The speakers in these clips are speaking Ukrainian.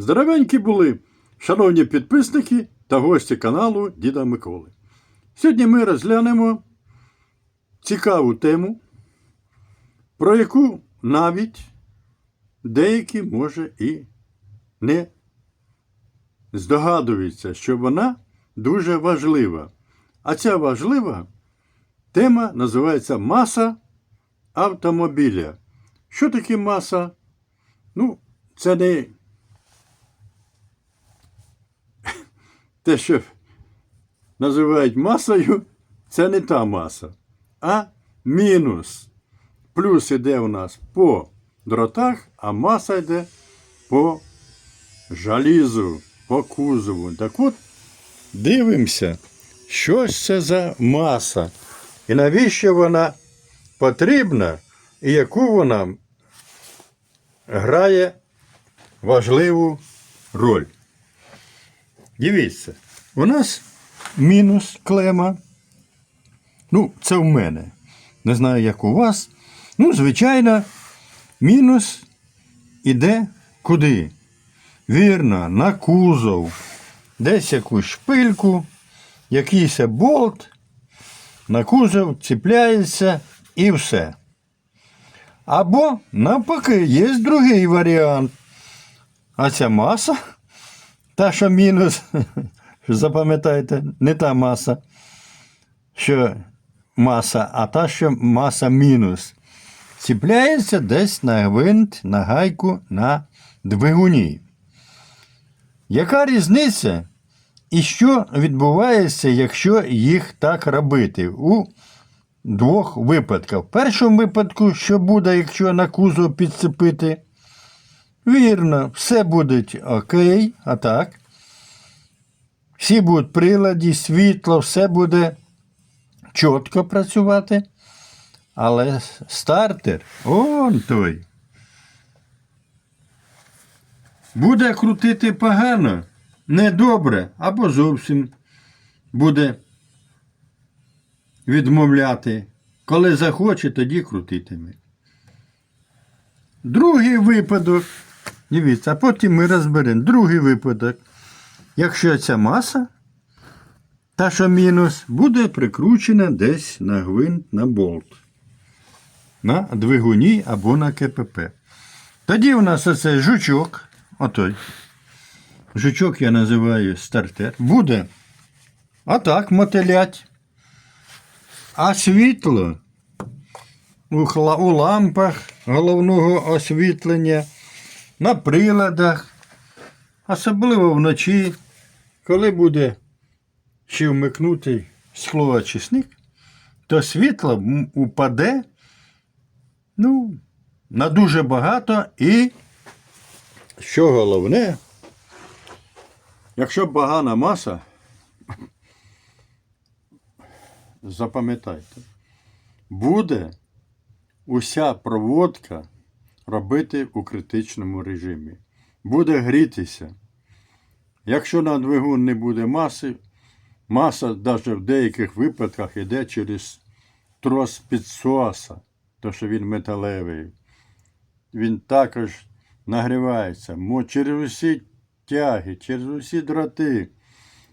Здоровенькі були, шановні підписники та гості каналу Діда Миколи. Сьогодні ми розглянемо цікаву тему, про яку навіть деякі, може, і не здогадуються, що вона дуже важлива. А ця важлива тема називається маса автомобіля. Що таке маса? Ну, це не те, що називають масою, це не та маса, а мінус. Плюс іде у нас по дротах, а маса йде по жалізу, по кузову. Так от, дивимося, що це за маса, і навіщо вона потрібна, і яку вона грає важливу роль. Дивіться, у нас мінус клема. Ну, це в мене. Не знаю, як у вас. Ну, звичайно, мінус іде куди? Вірно, на кузов. Десь якусь шпильку, якийсь болт, на кузов ціпляється і все. Або, навпаки, є другий варіант. А ця маса, та, що мінус, запам'ятайте, не та маса, що маса, а та, що маса мінус. Ціпляється десь на гвинт, на гайку, на двигуні. Яка різниця? І що відбувається, якщо їх так робити? У двох випадках. В першому випадку, що буде, якщо на кузов підцепити? Вірно, все буде окей, а так. Всі будуть приладі, світло, все буде чітко працювати. Але стартер, он той. Буде крутити погано, недобре, або зовсім буде відмовляти. Коли захоче, тоді крутитиме. Другий випадок. Дивіться, а потім ми розберемо. Другий випадок. Якщо ця маса, та що мінус, буде прикручена десь на гвинт на болт. На двигуні або на КПП. Тоді у нас оцей жучок, отой. Жучок я називаю стартер. Буде отак мотилять. А світло у, лампах головного освітлення, на приладах, особливо вночі, коли буде ще вмикнутий склоочисник, то світло упаде ну, на дуже багато і, що головне, якщо багана маса, запам'ятайте, буде уся проводка робити у критичному режимі. Буде грітися. Якщо на двигун не буде маси, маса навіть в деяких випадках йде через трос підсоса, то що він металевий. Він також нагрівається через усі тяги, через усі дроти,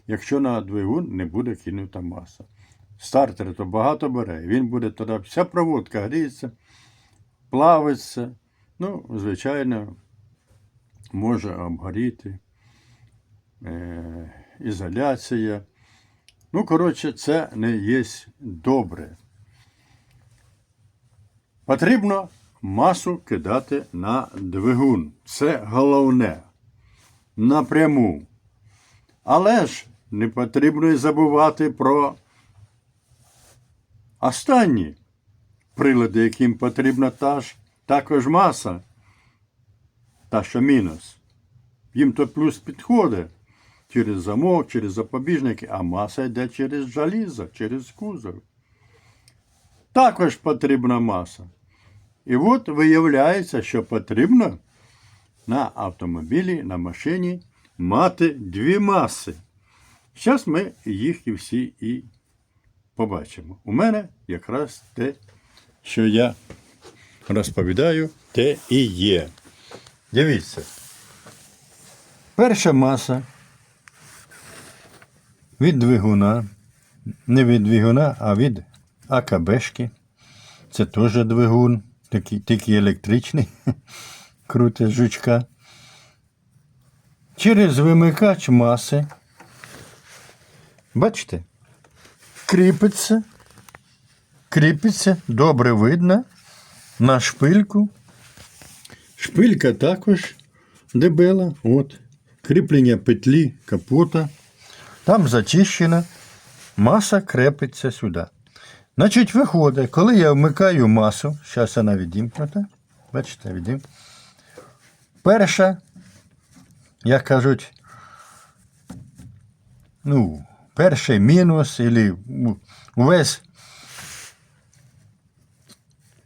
якщо на двигун не буде кинута маса. Стартер то багато бере, він буде тоді, вся проводка гріється, плавиться. Ну, звичайно, може обгоріти, е, ізоляція. Ну, коротше, це не є добре. Потрібно масу кидати на двигун. Це головне. Напряму. Але ж не потрібно і забувати про останні прилади, яким потрібна та ж також маса, та що мінус. Їм то плюс підходить через замок, через запобіжники, а маса йде через жалізо, через кузов. Також потрібна маса. І от виявляється, що потрібно на автомобілі, на машині мати дві маси. Зараз ми їх і всі і побачимо. У мене якраз те, що я розповідаю, те і є. Дивіться. Перша маса від двигуна, не від двигуна, а від АКБшки. Це теж двигун, такий, такий електричний, крутить жучка. Через вимикач маси. Бачите? Кріпиться. Кріпиться, добре видно на шпильку. Шпилька також дебела. От. Кріплення петлі капота. Там зачищена. Маса крепиться сюди. Значить, виходить, коли я вмикаю масу, зараз вона відімкнута. Бачите, відім. Перша, як кажуть, ну, перший мінус, або весь е,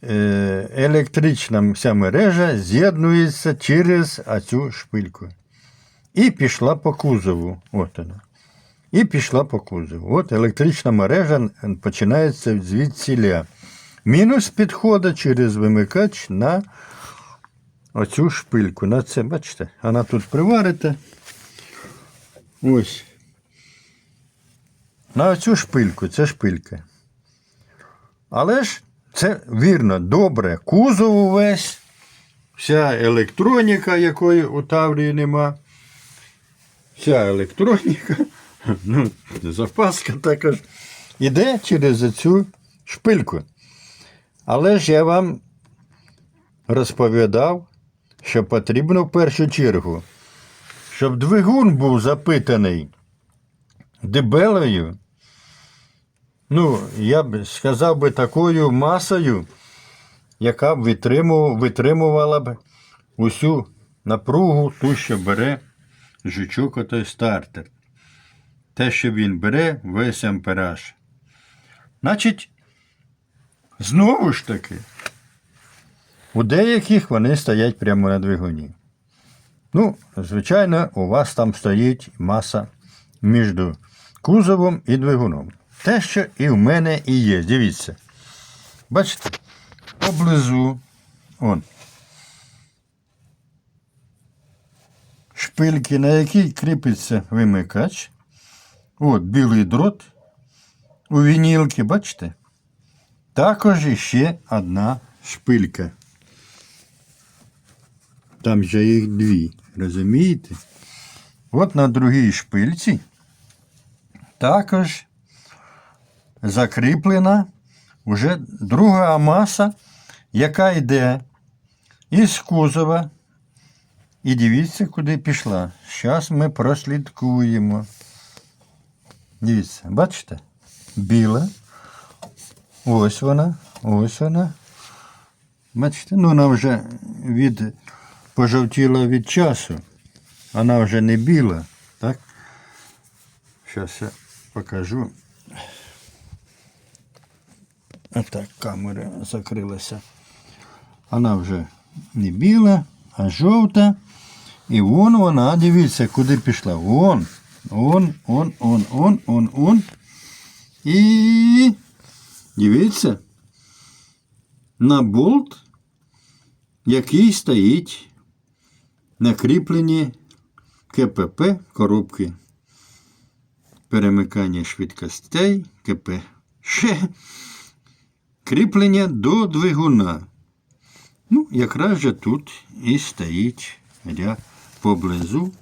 електрична вся мережа з'єднується через цю шпильку. І пішла по кузову. От вона. І пішла по кузову. От електрична мережа починається звідсіля. Мінус підходить через вимикач на оцю шпильку. На це, бачите, вона тут приварите. Ось. На оцю шпильку, це шпилька. Але ж це вірно, добре. Кузов увесь, вся електроніка, якої у Таврії нема. Вся електроніка, ну, запаска також, іде через цю шпильку. Але ж я вам розповідав, що потрібно в першу чергу, щоб двигун був запитаний дебелою, ну, я б сказав би такою масою, яка б витримувала, б усю напругу, ту, що бере жучок отой стартер. Те, що він бере, весь ампераж. Значить, знову ж таки, у деяких вони стоять прямо на двигуні. Ну, звичайно, у вас там стоїть маса між кузовом і двигуном. Те, що і в мене і є. Дивіться. Бачите, поблизу, он, шпильки, на якій кріпиться вимикач. От білий дрот у вінілки, бачите? Також іще одна шпилька. Там же їх дві, розумієте? От на другій шпильці також закріплена вже друга маса, яка йде із кузова. І дивіться, куди пішла. Зараз ми прослідкуємо. Дивіться, бачите? Біла. Ось вона, ось вона. Бачите, ну вона вже від пожовтіла від часу. Вона вже не біла, так? Зараз я покажу. Отак камера закрилася. Вона вже не біла, а жовта. І вон вона, дивіться, куди пішла. Вон, он, он, он, он, он, он. І дивіться, на болт, який стоїть на кріпленні КПП коробки. Перемикання швидкостей, КП. Ще кріплення до двигуна. Ну, якраз же тут і стоїть ряд поблизу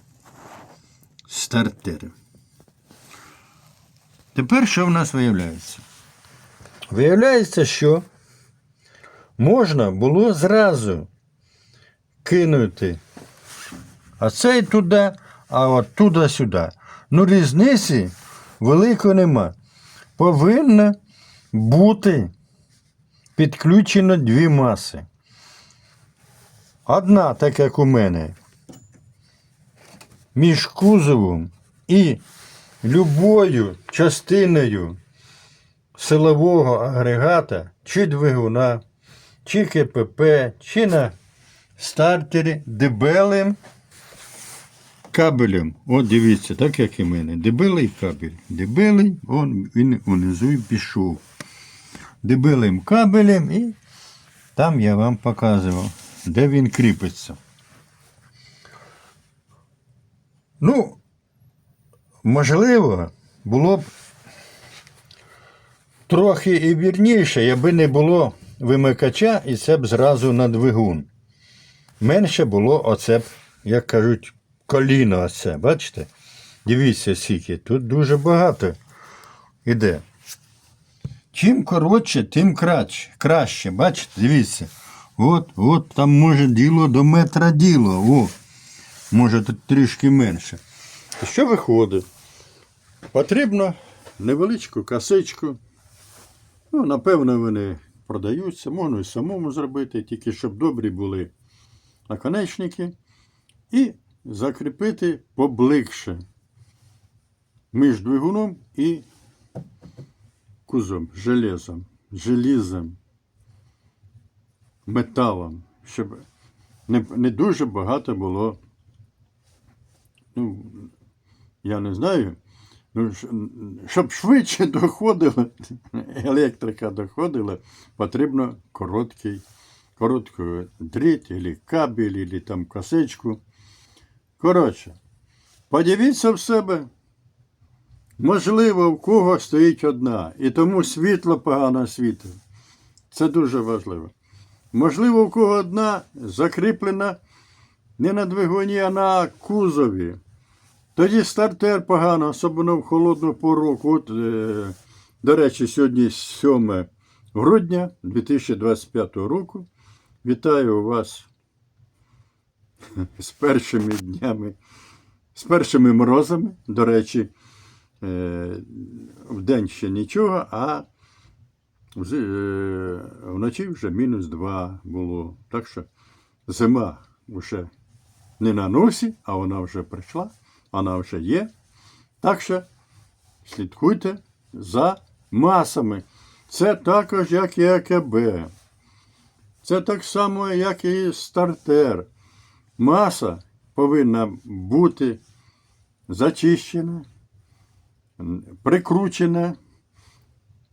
стартер. Тепер що в нас виявляється? Виявляється, що можна було зразу кинути а цей туди, а от туди сюди. Ну, різниці великої нема. Повинно бути підключено дві маси. Одна, так як у мене, між кузовом і любою частиною силового агрегата, чи двигуна, чи КПП, чи на стартері дебелим кабелем. От дивіться, так як і в мене. Дебелий кабель. Дебелий, он, він унизу й пішов. Дебелим кабелем і там я вам показував, де він кріпиться. Ну, можливо, було б трохи і вірніше, якби не було вимикача, і це б зразу на двигун. Менше було оце б, як кажуть, коліно оце. Бачите? Дивіться, скільки. Тут дуже багато іде. Чим коротше, тим краще. краще. Бачите, дивіться. От, от там може діло до метра діло. О, може тут трішки менше. Що виходить? Потрібно невеличку касичку. Ну, напевно, вони продаються, можна і самому зробити, тільки щоб добрі були наконечники. І закріпити поближче між двигуном і кузом, железом, желізом, металом, щоб не, не дуже багато було. Ну, я не знаю. Ну, щоб швидше доходило, електрика доходила, потрібно короткий, короткий дріт, або кабель, або там косичку. Коротше, подивіться в себе. Можливо, в кого стоїть одна, і тому світло погано світить. Це дуже важливо. Можливо, у кого одна закріплена не на двигуні, а на кузові. Тоді стартер погано, особливо в холодну пору. От, е, до речі, сьогодні 7 грудня 2025 року. Вітаю вас з першими днями, з першими морозами. До речі, е, вдень ще нічого, а е, вночі вже мінус 2 було. Так що зима вже не на носі, а вона вже прийшла, вона вже є. Так що слідкуйте за масами. Це також як і АКБ. Це так само, як і стартер. Маса повинна бути зачищена, м, прикручена.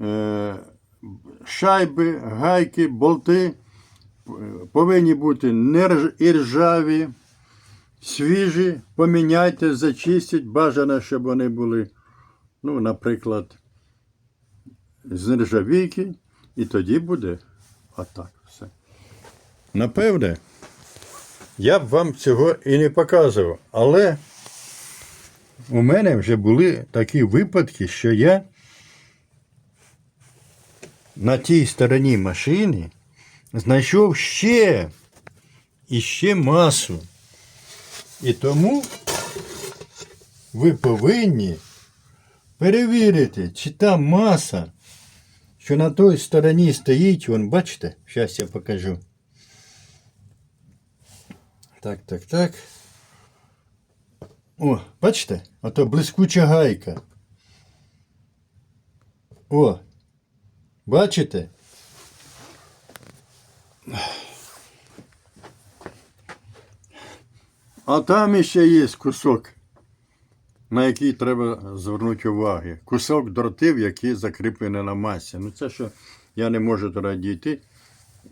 Е, Шайби, гайки, болти е, повинні бути не рж- іржаві, свіжі, поміняйте, зачистіть. Бажано, щоб вони були, ну, наприклад, з нержавійки, і тоді буде отак все. Напевне, я б вам цього і не показував, але у мене вже були такі випадки, що я на тій стороні машини знайшов ще і ще масу. І тому ви повинні перевірити, чи та маса, що на той стороні стоїть, вон, бачите, зараз я покажу. Так, так, так. О, бачите? Ото блискуча гайка. О, бачите? А там іще є кусок, на який треба звернути увагу. Кусок дротів, який закріплений на масі. Ну це що я не можу туди дійти е,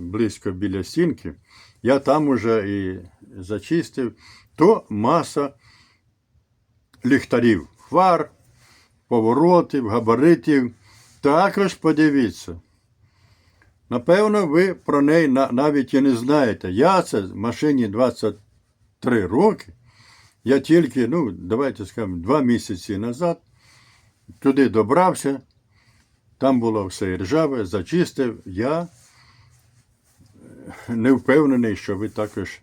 близько біля стінки. Я там уже і зачистив. То маса ліхтарів, фар, поворотів, габаритів. Також подивіться. Напевно, ви про неї навіть і не знаєте. Я це в машині 23 роки. Я тільки, ну, давайте скажемо, два місяці назад туди добрався. Там було все ржаве, зачистив. Я не впевнений, що ви також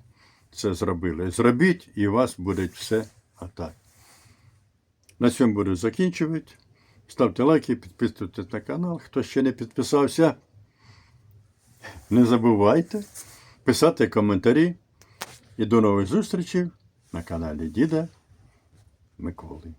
це зробили. Зробіть, і у вас буде все отак. На цьому буду закінчувати. Ставте лайки, підписуйтесь на канал. Хто ще не підписався, не забувайте писати коментарі. І до нових зустрічей на каналі Діда Миколи.